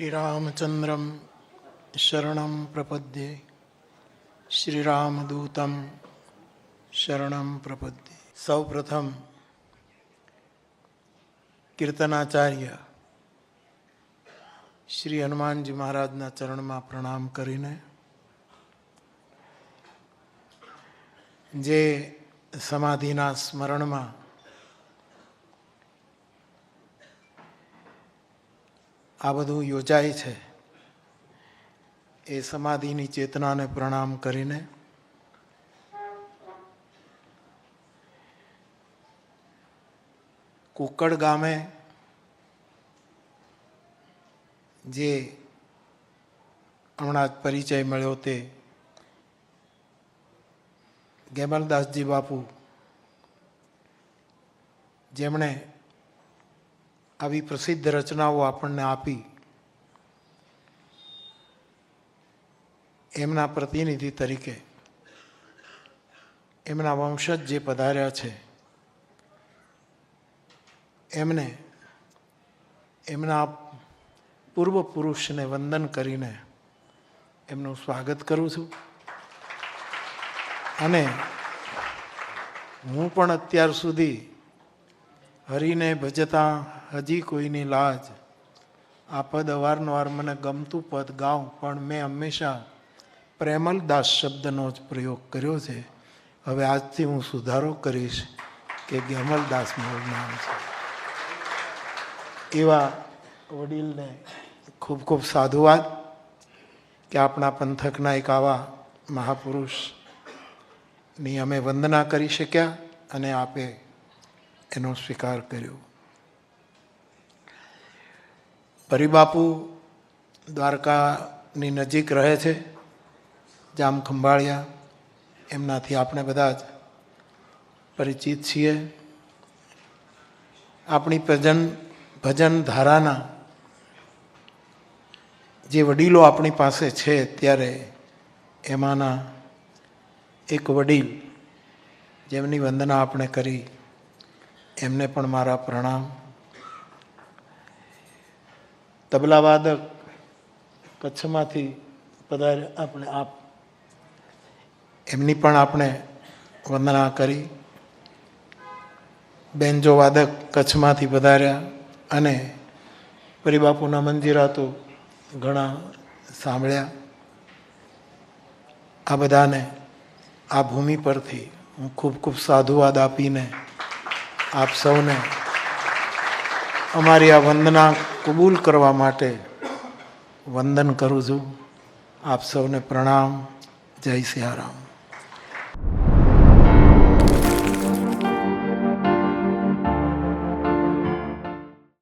શ્રીરામચંદ્રમ શરણમ પ્રપદ્યે શ્રીરામદૂતમ શરણમ પ્રપદ્યે સૌ પ્રથમ કીર્તનાચાર્ય શ્રી હનુમાનજી મહારાજના ચરણમાં પ્રણામ કરીને જે સમાધિના સ્મરણમાં આ બધું યોજાય છે. એ સમાધિની ચેતનાને પ્રણામ કરીને કુકડ ગામે જે હમણાં જ પરિચય મળ્યો તે ગેમલદાસજી બાપુ, જેમણે આવી પ્રસિદ્ધ રચનાઓ આપણને આપી. એમના પ્રતિનિધિ તરીકે. એમના વંશજ જે પધાર્યા છે. એમને, એમના પૂર્વ પુરુષને વંદન કરીને એમનું સ્વાગત કરું છું. અને હું પણ અત્યાર સુધી હરીને ભજતા હજી કોઈની લાજ. આ પદ અવારનવાર મને ગમતું પદ ગાઉં, પણ મેં હંમેશા પ્રેમલદાસ શબ્દનો જ પ્રયોગ કર્યો છે. હવે આજથી હું સુધારો કરીશ કે ગેમલદાસ મારું નામ છે. એવા વડીલને ખૂબ ખૂબ સાધુવાદ કે આપણા પંથકના એક આવા મહાપુરુષની અમે વંદના કરી શક્યા અને આપે એનો સ્વીકાર કર્યો. પરિબાપુ દ્વારકાની નજીક રહે છે, જામ ખંભાળિયા, એમનાથી આપણે બધા જ પરિચિત છીએ. આપણી ભજન ભજન ધારાના જે વડીલો આપણી પાસે છે ત્યારે એમાંના એક વડીલ, જેમની વંદના આપણે કરી એમને પણ મારા પ્રણામ. તબલાવાદક કચ્છમાંથી પધારે આપણે આપ. એમની પણ આપણે વંદના કરી. બેન્જો વાદક કચ્છમાંથી પધાર્યા અને પરિબાપુના મંદિરા તો ઘણા સાંભળ્યા. આ બધાને આ ભૂમિ પરથી હું ખૂબ ખૂબ સાધુવાદ આપીને આપ સૌને અમારી આ વંદના કબૂલ કરવા માટે વંદન કરું છું. આપ સૌને પ્રણામ. જય સિયારામ.